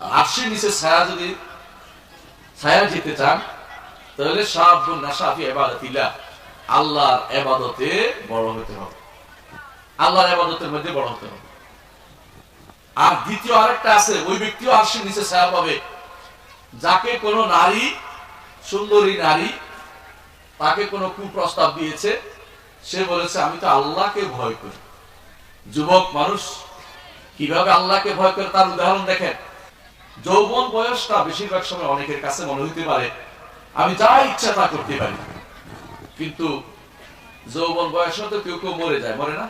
আরশের নিচে ছায়া যদি ছায়া যেতে চান, তাহলে সাহাবুন নাসাফি এবাদতিল্লাহ আল্লাহর এবাদতে বড় হতে হবে। আল্লাহর এবাদতের মধ্যে বড় হতে হবে। আর দ্বিতীয় আরেকটা আছে, ওই ব্যক্তিও আরশের নিচে ছায়া পাবে। যাকে কোনো নারী, সুন্দরী নারী, তাকে কোনো কুপ্রস্তাব দিয়েছে, সে বলেছে, আমি তো আল্লাহকে ভয় করি। যুবক, মানুষ, কীভাবে আল্লাহকে ভয় করে? তার উদাহরণ দেখেন। যৌবন বয়সটা বেশিরভাগ সময় অনেকের কাছে মনে হইতে পারে, আমি যা ইচ্ছা তা করতে পারি। কিন্তু যৌবন বয়সে তো কেউ কেউ মরে যায়, মরে না?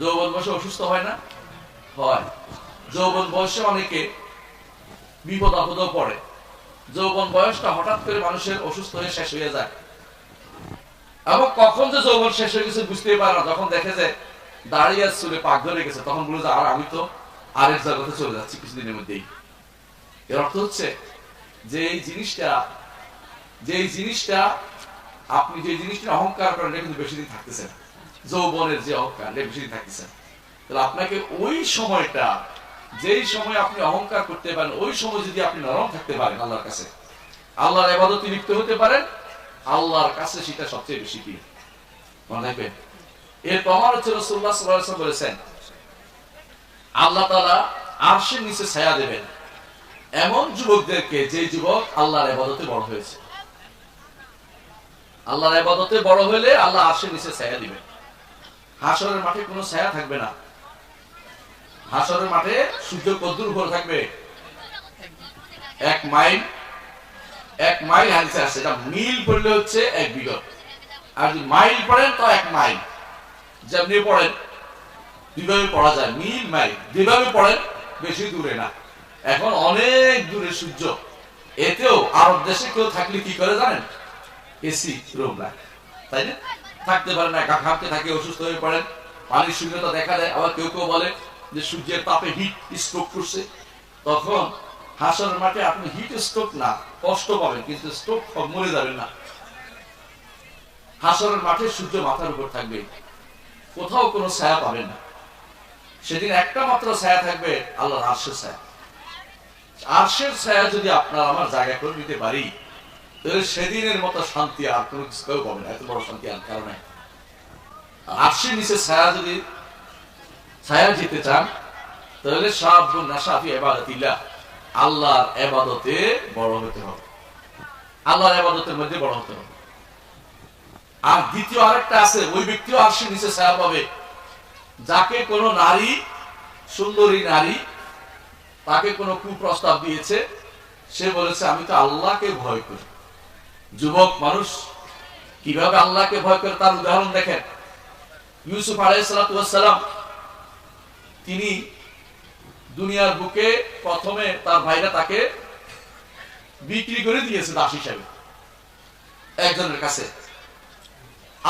যৌবন বয়সে অসুস্থ হয় না? হয়। যৌবন বয়সে অনেকে বিপদ আপদও পড়ে। যৌবন বয়সটা হঠাৎ করে মানুষের অসুস্থ হয়ে শেষ হয়ে যায়। এবং কখন যে যৌবন শেষ হয়ে গেছে বুঝতেই পারে না। যখন দেখে যে দাঁড়িয়ে চলে পাক ধরে গেছে, তখন বলে যে, আর আমি তো আরেক জগতে চলে যাচ্ছি কিছুদিনের মধ্যেই। এর অর্থ হচ্ছে, যে এই জিনিসটা, যে জিনিসটা, আপনি যে জিনিসটা অহংকার করেন কিন্তু বেশি দিন থাকতেছে না। যৌবনের যে অহংকার বেশি দিন থাকতেছে না। তাহলে আপনাকে ওই সময়টা, যেই সময় আপনি অহংকার করতে পারেন, ওই সময় যদি আপনি নরম থাকতে পারেন আল্লাহর কাছে, আল্লাহর এবাদতে লিপ্ত হতে পারেন, আল্লাহর কাছে সেটা সবচেয়ে বেশি কি? মনে রাখবেন? এর প্রমাণ হচ্ছে রসুল্লাহ সাল্লাহ বলেছেন, আল্লাহ তালা আরশের নিচে ছায়া দেবেন। এমন যুবকদেরকে যে যুবক আল্লাহর এবাদতে বড় হয়েছে। আল্লাহর এবাদতে বড় হলে আল্লাহ আরশের নিচে ছায়া দিবেন হাসরের মাঠে কোনো ছায়া থাকবে না। হাসরের মাঠে সূর্য কদ্দুর উপর থাকবে। এক মাইল এক মাইল হাদিসে আছে, এটা মিল পড়লে হচ্ছে এক বিগত আর যদি মাইল পড়েন, তো এক মাইল। যেমনি পড়েন, দুইভাবে পড়া যায় মিল মাইল। যেভাবে পড়েন, বেশি দূরে না। এখন অনেক দূরে সূর্য। এতেও আরব দেশে কেউ থাকলে কি করে জানেন? এসি রুম লাগে তাই না? থাকতে পারে না ঘামতে থাকে, অসুস্থ হয়ে পড়েন। পানির শূন্যতা দেখা দেয়, আবার কেউ কেউ বলে যে সূর্যের তাপে হিট স্ট্রোক করছে। তখন হাসরের মাঠে আপনি হিট স্ট্রোক না, কষ্ট পাবেন, কিন্তু স্ট্রোক মরে যাবেন না। হাসরের মাঠে সূর্য মাথার উপর থাকবে। কোথাও কোনো ছায়া পাবেন না। সেদিন একটা মাত্র ছায়া থাকবে, আল্লাহর আরশের ছায়া। আরশের ছায়া যদি আপনার আমার জায়গা করে নিতে পারি, তাহলে সেদিনের মতো শান্তি আর কোনো কিছু কেউ পাবে না। এত বড় শান্তি আর কারণে আরশের নিচে ছায়া যদি, ছায়া যেতে চান, তাহলে সাহাবুন নাসাফি এবাদতিল্লাহ আল্লাহর এবাদতে বড় হতে হবে। আল্লাহর এবাদতের মধ্যে বড় হতে হবে। আর দ্বিতীয় আরেকটা আছে, ওই ব্যক্তিও আরশের নিচে ছায়া পাবে। যাকে কোনো নারী, সুন্দরী নারী তাকে কোনো কুপ্রস্তাব দিয়েছে। সে বলেছে, আমি তো আল্লাহকে ভয় করি। যুবক, মানুষ, কীভাবে আল্লাহকে ভয় করে? তার উদাহরণ দেখেন। ইউসুফ আলাইসালাম তিনি দুনিয়ার বুকে প্রথমে তার ভাইরা তাকে বিক্রি করে দিয়েছে দাস হিসাবে, একজনের কাছে।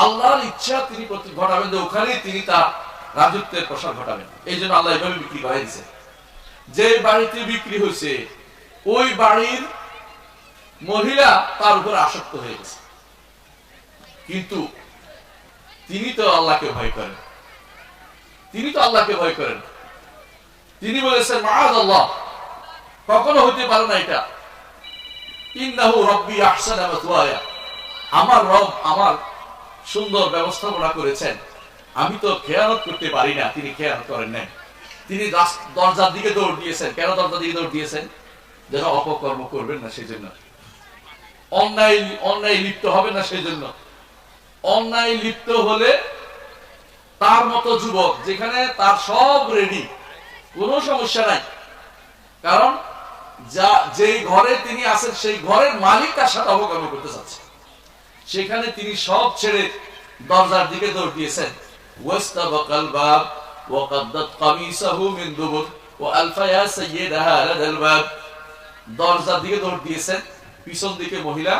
আল্লাহর ইচ্ছা তিনি ঘটাবেন যে ওখানে তিনি তার রাজত্বের প্রসার ঘটাবেন। এই জন্য আল্লাহ এভাবে বিক্রি করে দিয়েছে যে বাড়িতে বিক্রি হয়েছে, ওই বাড়ির মহিলা তার উপর আসক্ত হয়ে গেছে। কিন্তু তিনি তো আল্লাহকে ভয় করেন। তিনি তো আল্লাহকে ভয় করেন। তিনি বলেছেন মাহাজ আল্লাহ কখনো হইতে পারে না এটা। ইন্নাহু রব্বি মাথওয়ায়া আমার রব আমার সুন্দর ব্যবস্থাপনা করেছেন। আমি তো খেয়ানত করতে পারি না, তিনি খেয়ানত করেন নাই। তিনি দরজার দিকে দৌড় দিয়েছেন। কেন দরজার দিকে দৌড় দিয়েছেন? যেন অপকর্ম করবেন না সেই জন্য অন্যায় অন্যায় লিপ্ত হবে না সেই জন্য অন্যায় লিপ্ত হলে তার মতো যুবক যেখানে তার সব রেডি কোনো সমস্যা নাই। কারণ যা, যেই ঘরে তিনি আছেন, সেই ঘরের মালিক তার সাথে অবকর্ম করতে চাচ্ছে। সেখানে তিনি সব ছেড়ে দরজার দিকে দৌড় দিয়েছেন। ওয়েস্তা বাকাল وقدت قميصه من دبر وألف يا سيدها لدى الباب দরজার দিকে দৌড় দিয়েছেন পিছন দিকে মহিলা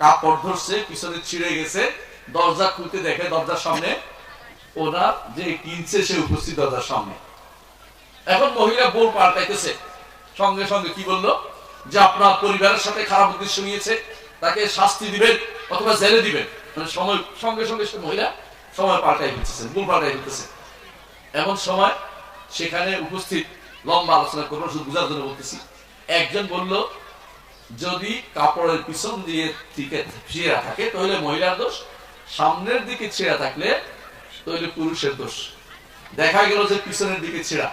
কাপড় ধরছে পিছনে ছিঁড়ে গেছে দরজা খুলতে দেখে দরজার সামনে ওনার যে কিনছে সে উপস্থিত দরজার সামনে এখন মহিলা বোর পাল্টাইতেছে সঙ্গে সঙ্গে কি বললো যে আপনার পরিবারের সাথে খারাপ উদ্দেশ্য নিয়েছে তাকে শাস্তি দিবেন অথবা জেলে দিবেন মানে সময় সঙ্গে সঙ্গে সে মহিলা সময় পাল্টাই ফেলতেছে ভুল পাল্টাই ফেলতেছে এমন সময় সেখানে উপস্থিত লম্বা আলোচনা করব শুধু বুঝার জন্য বলতেছি। একজন বলল, যদি কাপড়ের পিছন দিয়ে দিকে ছিঁড়া থাকে, তাহলে মহিলার দোষ, সামনের দিকে ছেঁড়া থাকলে তাহলে পুরুষের দোষ। দেখা গেল যে পিছনের দিকে ছেঁড়া।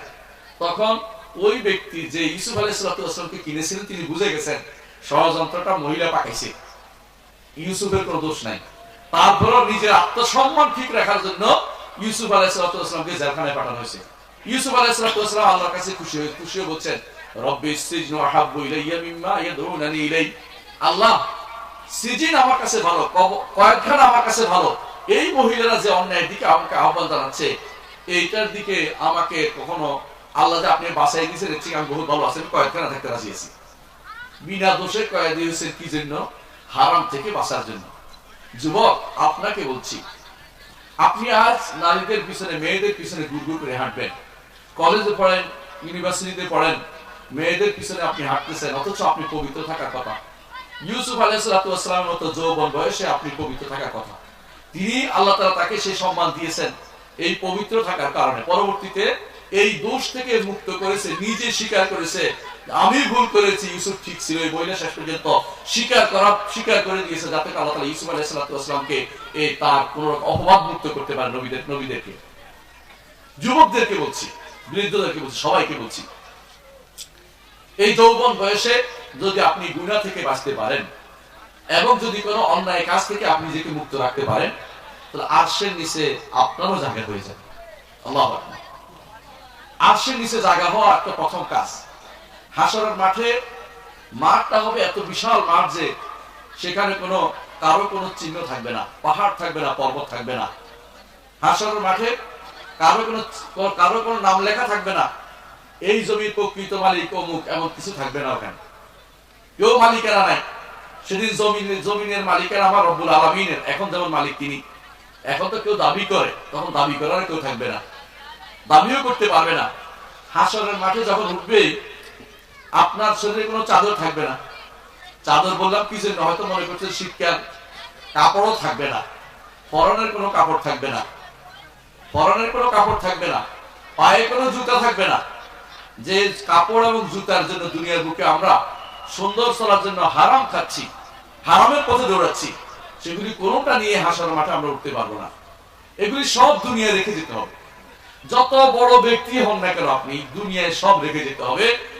তখন ওই ব্যক্তি যে ইউসুফ আলাইসালামকে কিনেছিলেন, তিনি বুঝে গেছেন, ষড়যন্ত্রটা মহিলা পাকাইছে। ইউসুফের কোনো দোষ নাই। তারপরও নিজের আত্মসম্মান ঠিক রাখার জন্য ইউসুফ আলাইসালামকে জেলখানায় পাঠানো হয়েছে। ইউসুফ আলাইসালাম আল্লাহর কাছে খুশি হয়ে খুশি হয়ে বলছেন এইটার দিকে আমাকে কখনো আপনি দিয়েছেন বহুত ভালো আছি, আমি কয়েকখানা থাকতে রাজি বিনা দোষে কয়েদি কি জন্য? হারাম থেকে বাঁচার জন্য। যুবক, আপনাকে বলছি আপনি আজ নারীদের পিছনে, মেয়েদের পিছনে গুড় করে হাঁটবেন। কলেজে পড়েন, ইউনিভার্সিটিতে পড়েন, মেয়েদের পিছনে আপনি হাঁটতেছেন, অথচ আপনি পবিত্র থাকার কথা। ইউসুফ আলাইসালামের মতো যৌবন বয়সে আপনি পবিত্র থাকার কথা। তিনি আল্লাহ তালা তাকে সেই সম্মান দিয়েছেন এই পবিত্র থাকার কারণে। পরবর্তীতে এই দোষ থেকে মুক্ত করেছে, নিজে স্বীকার করেছে আমি ভুল করেছি, ইউসুফ ঠিক ছিল, এই বইলে শেষ পর্যন্ত স্বীকার করা, স্বীকার করে দিয়েছে যাতে আল্লাহ তালা ইউসুফ আলাইসালামকে এই তার কোন অপবাদ মুক্ত করতে পারে নবীদের, নবীদেরকে। যুবকদেরকে বলছি, বৃদ্ধদেরকে বলছি, সবাইকে বলছি। এই যৌবন বয়সে যদি আপনি গুণা থেকে বাঁচতে পারেন এবং যদি কোনো অন্যায় কাজ থেকে আপনি নিজেকে মুক্ত রাখতে পারেন, তাহলে আরশের নিচে আপনারও জায়গা হয়ে যাবে। আল্লাহ। আরশের নিচে জায়গা হওয়া একটা প্রথম কাজ। হাসরের মাঠে মাঠটা হবে এত বিশাল মাঠ যে সেখানে কোনো, কারও কোনো চিহ্ন থাকবে না, পাহাড় থাকবে না, পর্বত থাকবে না। হাসরের মাঠে কারও কোনো কারও কোনো নাম লেখা থাকবে না। এই জমির প্রকৃত মালিক অমুক, এমন কিছু থাকবে না ওখানে। কেউ মালিকেরা নাই। সেদিন জমিনের জমিনের মালিকের আমার রব্বুল আলমিনের, এখন যেমন মালিক তিনি। এখন তো কেউ দাবি করে, তখন দাবি করার কেউ থাকবে না। দাবিও করতে পারবে না। হাসরের মাঠে যখন উঠবে আপনার শরীরে কোনো চাদর থাকবে না। চাদর বললাম কি জন্য? হয়তো মনে করছে শীতকাল। কাপড়ও থাকবে না। পরনের কোনো কাপড় থাকবে না। পরনের কোনো কাপড় থাকবে না। পায়ে কোনো জুতা থাকবে না। যে কাপড় এবং জুতার জন্য দুনিয়ার বুকে আমরা সুন্দর চলার জন্য হারাম খাচ্ছি, হারামের পথে দৌড়াচ্ছি, সেগুলি কোনোটা নিয়ে হাসার মাঠে আমরা উঠতে পারব না। এগুলি সব দুনিয়া রেখে যেতে হবে। যত বড় ব্যক্তি হন না কেন আপনি, দুনিয়ায় সব রেখে যেতে হবে।